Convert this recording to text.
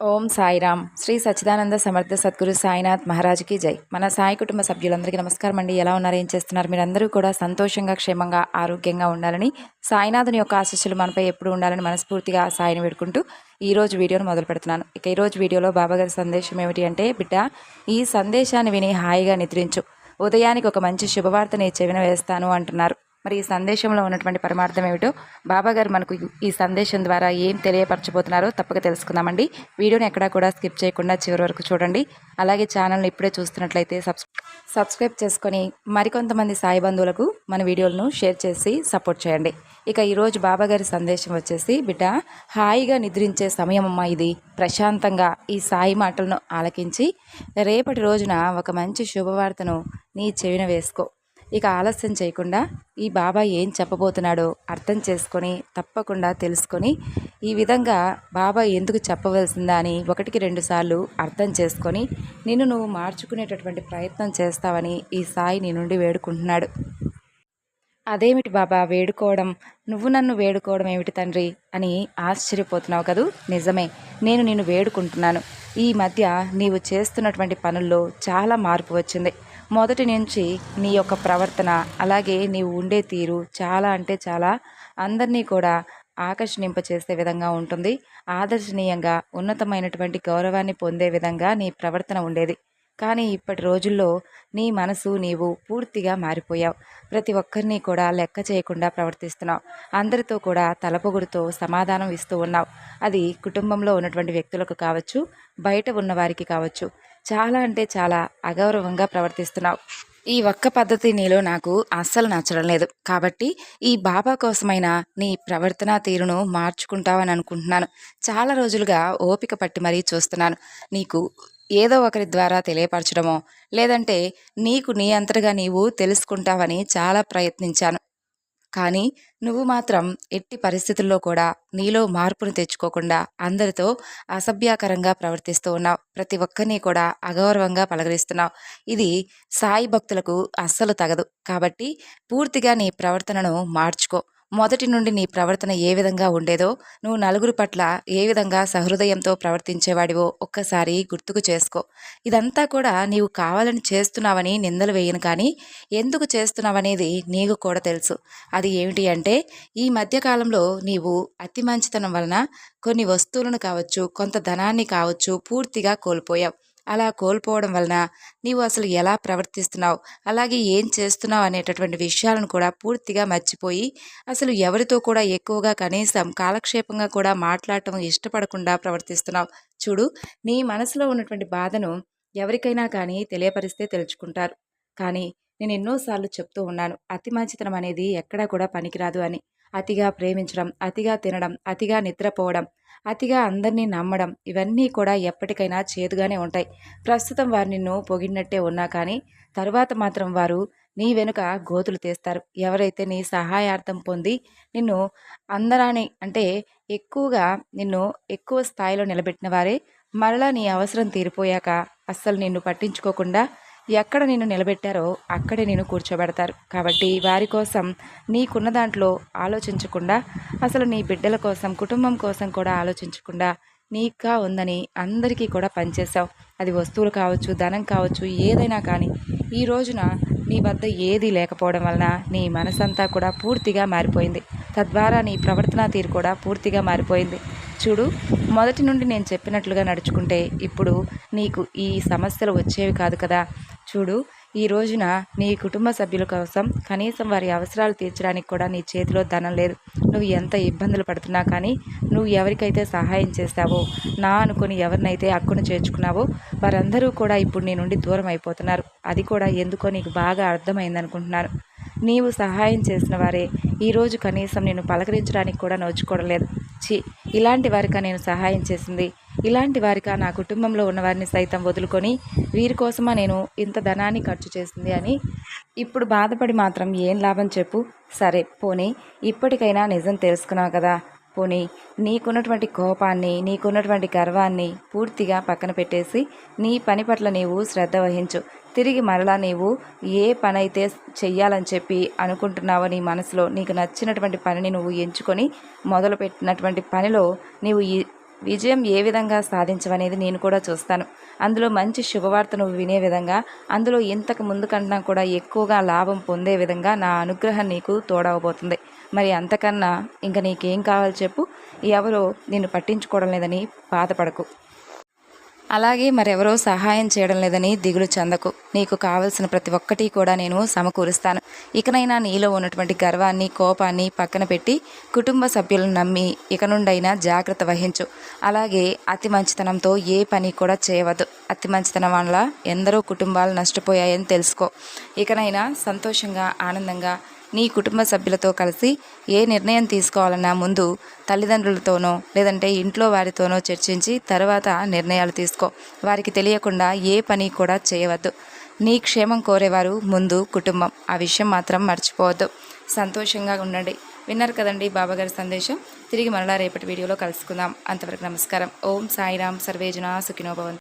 ఓం సాయిరామ్. శ్రీ సచ్చిదానంద సమర్థ సద్గురు సాయినాథ్ మహారాజ్కి జై. మన సాయి కుటుంబ సభ్యులందరికీ నమస్కారం అండి. ఎలా ఉన్నారు? ఏం చేస్తున్నారు? మీరందరూ కూడా సంతోషంగా క్షేమంగా ఆరోగ్యంగా ఉండాలని సాయినాథుని యొక్క ఆశీస్సులు మనపై ఎప్పుడు ఉండాలని మనస్ఫూర్తిగా ఆ సాయిని వేడుకుంటూ ఈరోజు వీడియోను మొదలు పెడుతున్నాను. ఇక ఈరోజు వీడియోలో బాబాగారి సందేశం ఏమిటి అంటే బిడ్డ ఈ సందేశాన్ని విని హాయిగా నిద్రించు. ఉదయానికి ఒక మంచి శుభవార్తని చెవిన వేస్తాను అంటున్నారు. మరి ఈ సందేశంలో ఉన్నటువంటి పరమార్థం ఏమిటో బాబాగారు మనకు ఈ సందేశం ద్వారా ఏం తెలియపరచబోతున్నారో తప్పక తెలుసుకుందామండి. వీడియోని ఎక్కడా కూడా స్కిప్ చేయకుండా చివరి వరకు చూడండి. అలాగే ఛానల్ని ఇప్పుడే చూస్తున్నట్లయితే సబ్స్క్రైబ్ చేసుకొని మరికొంతమంది సాయి బంధువులకు మన వీడియోలను షేర్ చేసి సపోర్ట్ చేయండి. ఇక ఈరోజు బాబాగారి సందేశం వచ్చేసి బిడ్డ హాయిగా నిద్రించే సమయం అమ్మా ఇది. ప్రశాంతంగా ఈ సాయి మాటలను ఆలకించి రేపటి రోజున ఒక మంచి శుభవార్తను నీ చెవిన వేసుకో. ఇక ఆలస్యం చేయకుండా ఈ బాబా ఏం చెప్పబోతున్నాడో అర్థం చేసుకొని తప్పకుండా తెలుసుకొని ఈ విధంగా బాబా ఎందుకు చెప్పవలసిందా అని ఒకటికి రెండు సార్లు అర్థం చేసుకొని నిన్ను నువ్వు మార్చుకునేటటువంటి ప్రయత్నం చేస్తావని ఈ సాయి నీ నుండి వేడుకుంటున్నాడు. అదేమిటి బాబా వేడుకోవడం? నువ్వు నన్ను వేడుకోవడం ఏమిటి తండ్రి? అని ఆశ్చర్యపోతున్నావు కదూ? నిజమే నేను నిన్ను వేడుకుంటున్నాను. ఈ మధ్య నీవు చేస్తున్నటువంటి పనుల్లో చాలా మార్పు వచ్చింది. మొదటి నుంచి నీ యొక్క ప్రవర్తన అలాగే నీవు ఉండే తీరు చాలా అంటే చాలా అందరినీ కూడా ఆకర్షణింపచేసే విధంగా ఉంటుంది. ఆదర్శనీయంగా ఉన్నతమైనటువంటి గౌరవాన్ని పొందే విధంగా నీ ప్రవర్తన ఉండేది. కానీ ఇప్పటి రోజుల్లో నీ మనసు నీవు పూర్తిగా మారిపోయావు. ప్రతి ఒక్కరిని కూడా లెక్క చేయకుండా ప్రవర్తిస్తున్నావు. అందరితో కూడా తలపొగుడుతో సమాధానం ఇస్తూ ఉన్నావు. అది కుటుంబంలో ఉన్నటువంటి వ్యక్తులకు కావచ్చు బయట ఉన్నవారికి కావచ్చు. చాలా అంటే చాలా అగౌరవంగా ప్రవర్తిస్తున్నావు. ఈ ఒక్క పద్ధతి నీలో నాకు అస్సలు నచ్చడం లేదు. కాబట్టి ఈ బాబా కోసమైనా నీ ప్రవర్తన తీరును మార్చుకుంటావని అనుకుంటున్నాను. చాలా రోజులుగా ఓపిక పట్టి మరీ చూస్తున్నాను. నీకు ఏదో ఒకరి ద్వారా తెలియపరచడమో లేదంటే నీకు నీ అంతటగా నీవు తెలుసుకుంటావని చాలా ప్రయత్నించాను. కానీ నువ్వు మాత్రం ఎట్టి పరిస్థితుల్లో కూడా నీలో మార్పును తెచ్చుకోకుండా అందరితో అసభ్యాకరంగా ప్రవర్తిస్తూ ఉన్నావు. ప్రతి ఒక్కరిని కూడా అగౌరవంగా పలకరిస్తున్నావు. ఇది సాయి భక్తులకు అస్సలు తగదు. కాబట్టి పూర్తిగా నీ ప్రవర్తనను మార్చుకో. మొదటి నుండి నీ ప్రవర్తన ఏ విధంగా ఉండేదో నువ్వు నలుగురు పట్ల ఏ విధంగా సహృదయంతో ప్రవర్తించేవాడివో ఒక్కసారి గుర్తుకు చేసుకో. ఇదంతా కూడా నీవు కావాలని చేస్తున్నావని నిందలు వేయను కానీ ఎందుకు చేస్తున్నావనేది నీకు కూడా తెలుసు. అది ఏమిటి అంటే ఈ మధ్యకాలంలో నీవు అతి మంచితనం వలన కొన్ని వస్తువులను కావచ్చు కొంత ధనాన్ని కావచ్చు పూర్తిగా కోల్పోయావు. అలా కోల్పోవడం వలన నీవు అసలు ఎలా ప్రవర్తిస్తున్నావు? అలాగే ఏం చేస్తున్నావు అనేటటువంటి విషయాలను కూడా పూర్తిగా మర్చిపోయి అసలు ఎవరితో కూడా ఎక్కువగా కనీసం కాలక్షేపంగా కూడా మాట్లాడటం ఇష్టపడకుండా ప్రవర్తిస్తున్నావు. చూడు నీ మనసులో ఉన్నటువంటి బాధను ఎవరికైనా కానీ తెలియపరిస్తే తెలుసుకుంటారు. కానీ నేను ఎన్నోసార్లు చెప్తూ ఉన్నాను అతిమంచితనం అనేది ఎక్కడా కూడా పనికిరాదు అని. అతిగా ప్రేమించడం అతిగా తినడం అతిగా నిద్రపోవడం అతిగా అందరినీ నమ్మడం ఇవన్నీ కూడా ఎప్పటికైనా చేదుగానే ఉంటాయి. ప్రస్తుతం వారు నిన్ను పొగిడినట్టే ఉన్నా కానీ తరువాత మాత్రం వారు నీ వెనుక గోతులు తీస్తారు. ఎవరైతే నీ సహాయార్థం పొంది నిన్ను అందరాని అంటే ఎక్కువగా నిన్ను ఎక్కువ స్థాయిలో నిలబెట్టిన వారే మరలా నీ అవసరం తీరిపోయాక అస్సలు నిన్ను పట్టించుకోకుండా ఎక్కడ నిన్ను నిలబెట్టారో అక్కడే నేను కూర్చోబెడతారు. కాబట్టి వారి కోసం నీకున్న దాంట్లో ఆలోచించకుండా అసలు నీ బిడ్డల కోసం కుటుంబం కోసం కూడా ఆలోచించకుండా నీకా ఉందని అందరికీ కూడా పనిచేశావు. అది వస్తువులు కావచ్చు ధనం కావచ్చు ఏదైనా కానీ ఈ రోజున నీ వద్ద ఏదీ లేకపోవడం వలన నీ మనసంతా కూడా పూర్తిగా మారిపోయింది. తద్వారా నీ ప్రవర్తన తీరు కూడా పూర్తిగా మారిపోయింది. చూడు మొదటి నుండి నేను చెప్పినట్లుగా నడుచుకుంటే ఇప్పుడు నీకు ఈ సమస్యలు వచ్చేవి కాదు కదా. చూడు ఈ రోజున నీ కుటుంబ సభ్యుల కోసం కనీసం వారి అవసరాలు తీర్చడానికి కూడా నీ చేతిలో ధనం లేదు. నువ్వు ఎంత ఇబ్బందులు పడుతున్నా కానీ నువ్వు ఎవరికైతే సహాయం చేస్తావో నా అనుకుని ఎవరినైతే అక్కును చేర్చుకున్నావో వారందరూ కూడా ఇప్పుడు నీ నుండి దూరం అయిపోతున్నారు. అది కూడా ఎందుకో నీకు బాగా అర్థమైంది అనుకుంటున్నాను నీవు సహాయం చేసిన వారే ఈరోజు కనీసం నేను పలకరించడానికి కూడా నోచుకోవడం లేదు. చి ఇలాంటి వారికా నేను సహాయం చేసింది. ఇలాంటి వారికా నా కుటుంబంలో ఉన్నవారిని సైతం వదులుకొని వీరి కోసమా నేను ఇంత ధనాన్ని ఖర్చు చేసింది అని ఇప్పుడు బాధపడి మాత్రం ఏం లాభం చెప్పు? సరే పోనీ. ఇప్పటికైనా నిజం తెలుసుకున్నావు కదా. పోనీ. నీకున్నటువంటి కోపాన్ని నీకున్నటువంటి గర్వాన్ని పూర్తిగా పక్కన పెట్టేసి నీ పని పట్ల నీవు శ్రద్ధ వహించు. తిరిగి మరలా నీవు ఏ పనైతే చెయ్యాలని చెప్పి అనుకుంటున్నావో నీ మనసులో నీకు నచ్చినటువంటి పనిని నువ్వు ఎంచుకొని మొదలుపెట్టినటువంటి పనిలో నీవు విజయం ఏ విధంగా సాధించవనేది నేను కూడా చూస్తాను. అందులో మంచి శుభవార్త నువ్వు వినే విధంగా అందులో ఇంతకు ముందు కన్నా కూడా ఎక్కువగా లాభం పొందే విధంగా నా అనుగ్రహం నీకు తోడవబోతుంది. మరి అంతకన్నా ఇంకా నీకేం కావాలి చెప్పు. ఎవరో నిన్ను పట్టించుకోవడం లేదని బాధపడకు. అలాగే మరెవరో సహాయం చేయడం లేదని దిగులు చెందకు. నీకు కావలసిన ప్రతి ఒక్కటి కూడా నేను సమకూరుస్తాను. ఇకనైనా నీలో ఉన్నటువంటి గర్వాన్ని కోపాన్ని పక్కన పెట్టి కుటుంబ సభ్యులను నమ్మి ఇక నుండైనా జాగ్రత్త వహించు. అలాగే అతి మంచితనంతో ఏ పని కూడా చేయవద్దు. అతి మంచితనం వల్ల ఎందరో కుటుంబాలు నష్టపోయాయని తెలుసుకో. ఇకనైనా సంతోషంగా ఆనందంగా నీ కుటుంబ సభ్యులతో కలిసి ఏ నిర్ణయం తీసుకోవాలన్నా ముందు తల్లిదండ్రులతోనో లేదంటే ఇంట్లో వారితోనో చర్చించి తర్వాత నిర్ణయాలు తీసుకో. వారికి తెలియకుండా ఏ పని కూడా చేయవద్దు. నీ క్షేమం కోరేవారు ముందు కుటుంబం. ఆ విషయం మాత్రం మర్చిపోవద్దు. సంతోషంగా ఉండండి. విన్నారు కదండి బాబాగారి సందేశం. తిరిగి మరలా రేపటి వీడియోలో కలుసుకుందాం. అంతవరకు నమస్కారం. ఓం సాయిరామ్ సర్వేజన సుఖినోభవంతు